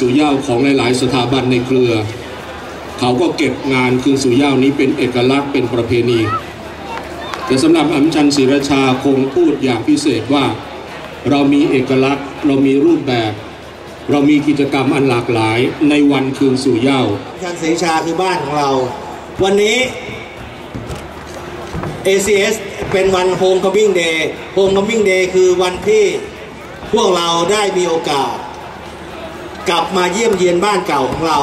สู่เย้าของหลายๆ สถาบันในเครือ เขาก็เก็บงานคืนสู่เย้านี้เป็นเอกลักษณ์เป็นประเพณี แต่สำหรับอัมชันศรีราชาคงพูดอย่างพิเศษว่า เรามีเอกลักษณ์ เรามีรูปแบบ เรามีกิจกรรมอันหลากหลายในวันคืนสู่เย้าชันศรีชาคือบ้านของเรา วันนี้ ACS เป็นวัน Homecoming Day Homecoming Day คือวันที่พวกเราได้มีโอกาส กลับมาเยี่ยมเยียนบ้านเก่าของเรา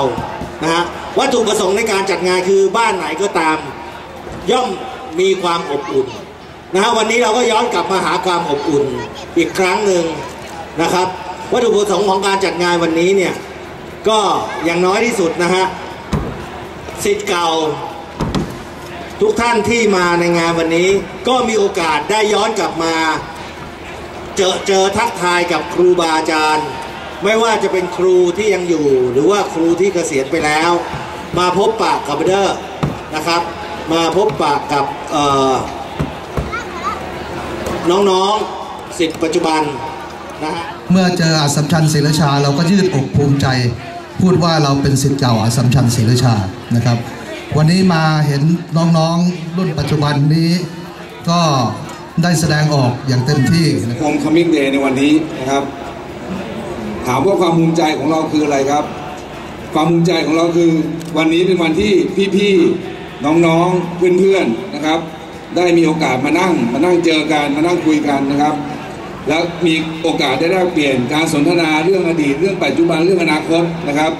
นะฮะวัตถุประสงค์ในการจัดงานคือบ้านไหนก็ตาม ย่อมมีความอบอุ่นนะฮะวันนี้เราก็ย้อนกลับมาหาความอบอุ่นอีกครั้งหนึ่งนะครับ วัตถุประสงค์ของการจัดงานวันนี้เนี่ยก็อย่างน้อยที่สุดนะฮะสิทธิ์เก่า ทุกท่านที่มาในงานวันนี้ ก็มีโอกาสได้ย้อนกลับมา เจอเจอทักทายกับครูบาอาจารย์ ไม่ว่าจะเป็นครูที่ยังอยู่ หรือว่าครูที่เกษียณไปแล้ว มาพบปะกับเดอร์นะครับ มาพบปะกับเอ่อน้องๆสิทธิ์ปัจจุบันนะฮะเมื่อเจออัสสัมชัญศรีราชา เราก็ยืดอกภูมิใจ พูดว่าเราเป็นสิทธิ์เก่าอัสสัมชัญศรีราชานะครับ วันนี้มาเห็นน้องๆรุ่นปัจจุบันนี้ก็ได้แสดงออกอย่างเต็มที่นะครับโฮมคัมมิ่งเดย์ในวันนี้นะครับ ถามว่าความภูมิใจของเราคืออะไรครับ ความภูมิใจของเราคือวันนี้เป็นวันที่พี่ๆน้องๆเพื่อนๆนะครับ ได้มีโอกาสมานั่ง มานั่งเจอกันมานั่งคุยกันนะครับ แล้วมีโอกาสได้แลกเปลี่ยนการสนทนาเรื่องอดีตเรื่องปัจจุบันเรื่องอนาคตนะครับ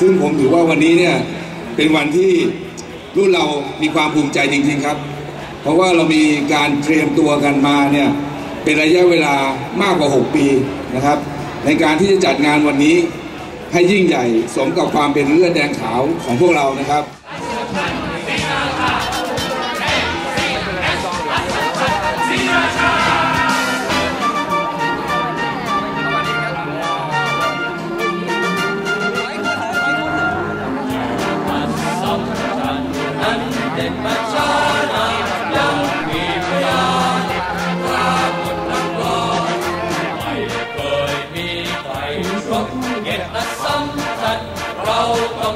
ซึ่งผมถือว่าวันนี้เนี่ยเป็นวันที่รุ่นเรามีความภูมิใจจริง ๆครับ เพราะว่าเรามีการเตรียมตัวกันมาเนี่ยเป็นระยะเวลามากกว่า 6 ปีนะครับ ในการที่จะจัดงานวันนี้ให้ยิ่งใหญ่สมกับความเป็นเลือดแดงขาวของพวกเรานะครับ เราต้องช่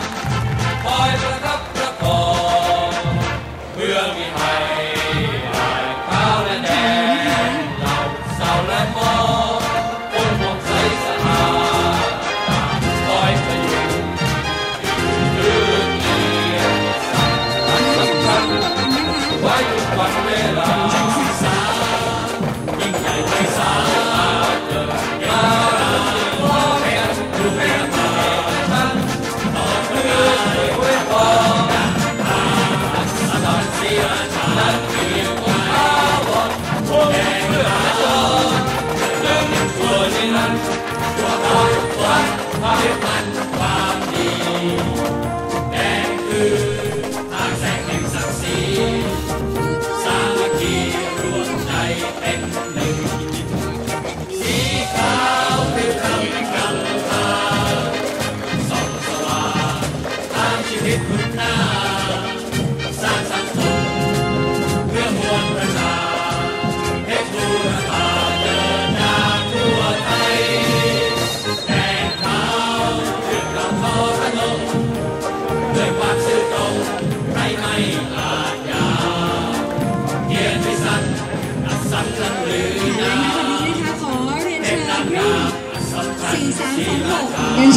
ำ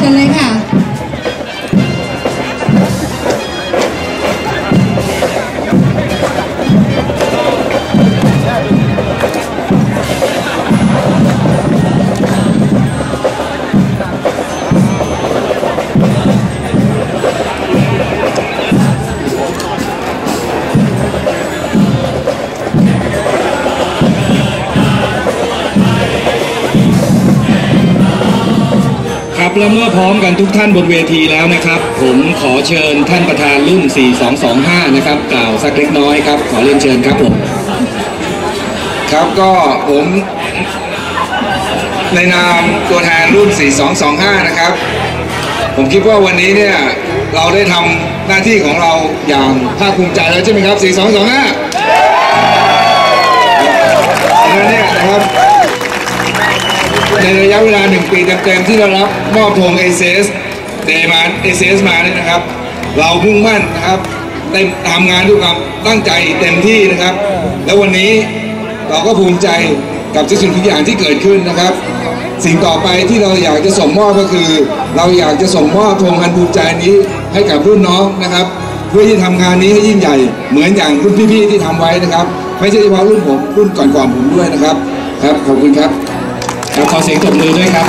เรียนเชิญเลยค่ะ และเมื่อพร้อมกันทุกท่านบนเวทีแล้วนะครับ ผมขอเชิญท่านประธานรุ่น 4225 นะครับ กล่าวสักเล็กน้อยครับ ขอเรียนเชิญครับผม ครับก็ผมในนามตัวแทนรุ่น 4225 นะครับ ผมคิดว่าวันนี้เนี่ยเราได้ทำหน้าที่ของเราอย่างภาคภูมิใจแล้วใช่ไหมครับ 4225ดังนั้นเนี่ยนะครับ ในระยะเวลาหนึ่งปีเต็มๆที่เรารับมอบธง ACS เดมา ACS มาเนี่ยนะครับ เรามุ่งมั่นนะครับเต็มทำงานด้วยความตั้งใจเต็มที่นะครับ แล้ววันนี้เราก็ภูมิใจกับทุกสิ่งทุกอย่างที่เกิดขึ้นนะครับ สิ่งต่อไปที่เราอยากจะส่งมอบก็คือ เราอยากจะส่งมอบธงอันภูมิใจนี้ให้กับรุ่นน้องนะครับเพื่อที่ทำงานนี้ให้ยิ่งใหญ่ เหมือนอย่างรุ่นพี่ๆที่ทำไว้นะครับ ไม่ใช่เฉพาะรุ่นผมรุ่นก่อนๆผมด้วยนะครับ ครับขอบคุณครับ ครับขอเสียงตบมือด้วยครับ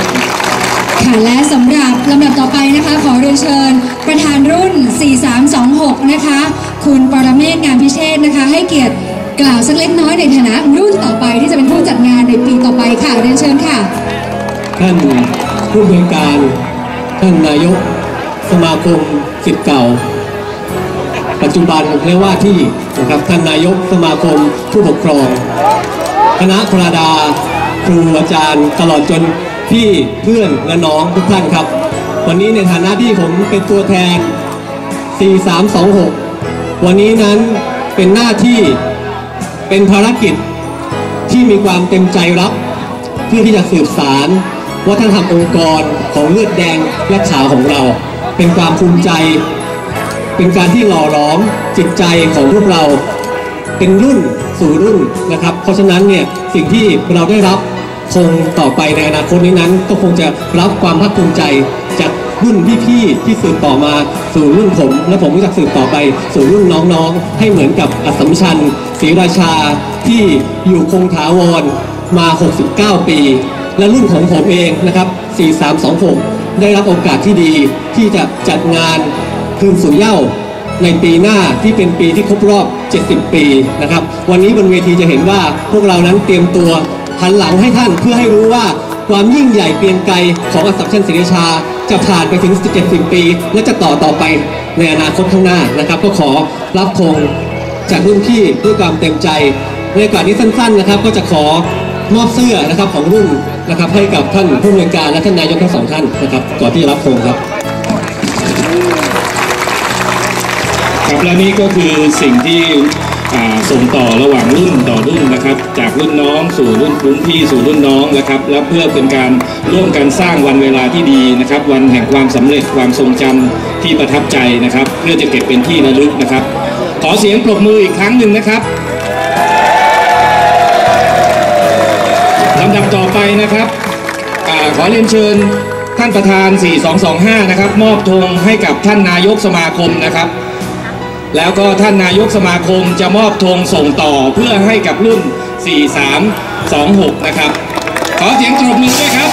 ค่ะและสำหรับลำดับต่อไปนะคะ ขอเรียนเชิญ ประธานรุ่น 4326 นะคะ คุณปรเมศงานพิเชษนะคะ ให้เกียรติกล่าวสักเล็กน้อยในฐานะรุ่นต่อไปที่จะเป็นผู้จัดงานในปีต่อไปค่ะเรียนเชิญค่ะ ท่านผู้บริการ ท่านนายก สมาคมสิทธิ์เก่า ปัจจุบันและว่าที่นะครับท่านนายกสมาคมผู้ปกครอง คณะคราดา ครูอาจารย์ ตลอดจนพี่เพื่อนและน้องทุกท่านครับ วันนี้ในฐานะที่ผมเป็นตัวแทน 4326 วันนี้นั้นเป็นหน้าที่เป็นภารกิจที่มีความเต็มใจรับ เพื่อที่จะสืบสารวัฒนธรรมองค์กรของเลือดแดงและขาวของเรา เป็นความภูมิใจ เป็นการที่หล่อหลอมจิตใจของพวกเรา เป็นรุ่นสู่รุ่นนะครับ เพราะฉะนั้นเนี่ยสิ่งที่เราได้รับ คงต่อไปในอนาคตนี้นั้น ก็คงจะรับความภาคภูมิใจจากรุ่นพี่ๆที่สืบต่อมาสู่รุ่นผม และผมก็จะสืบต่อไปสู่รุ่นน้องๆ ให้เหมือนกับอัสมชัญศรีราชาที่อยู่คงถาวรมา 69 ปี และรุ่นของผมเองนะครับ 4326 ได้รับโอกาสที่ดีที่จะจัดงานคืนสู่เย้าในปีหน้าที่เป็นปีที่ครบรอบ 70 ปีนะครับ วันนี้บนเวทีจะเห็นว่าพวกเรานั้นเตรียมตัว หันหลังให้ท่านเพื่อให้รู้ว่าความยิ่งใหญ่เปรียงไกลของอัสสัมชัญศรีราชา จะผ่านไปถึง70ปี และจะต่อต่อไปในอนาคตข้างหน้านะครับ ก็ขอรับธงจากรุ่นพี่ด้วยความเต็มใจในโอกาสนี้สั้นๆนะครับ ก็จะขอมอบเสื้อนะครับของรุ่นนะครับให้กับท่านผู้อำนวยการและท่านนายกทั้งสองท่านนะครับก่อนที่จะรับธงครับครับและนี่ก็คือสิ่งที่ ส่งต่อระหว่างรุ่นต่อรุ่นนะครับ จากรุ่นน้องสู่รุ่นรุ่นพี่สู่รุ่นน้องนะครับ และเพื่อเป็นการร่วมกันสร้างวันเวลาที่ดีนะครับ วันแห่งความสำเร็จความทรงจำที่ประทับใจนะครับ เพื่อจะเก็บเป็นที่ระลึกนะครับ ขอเสียงปรบมืออีกครั้งหนึ่งนะครับลำดับต่อไปนะครับอขอเรียนเชิญท่านประธาน 4225 นะครับ มอบธงให้กับท่านนายกสมาคมนะครับ แล้วก็ท่านนายกสมาคมจะมอบธงส่งต่อเพื่อให้กับรุ่น 4326 นะครับ ขอเสียงตบมือด้วยครับ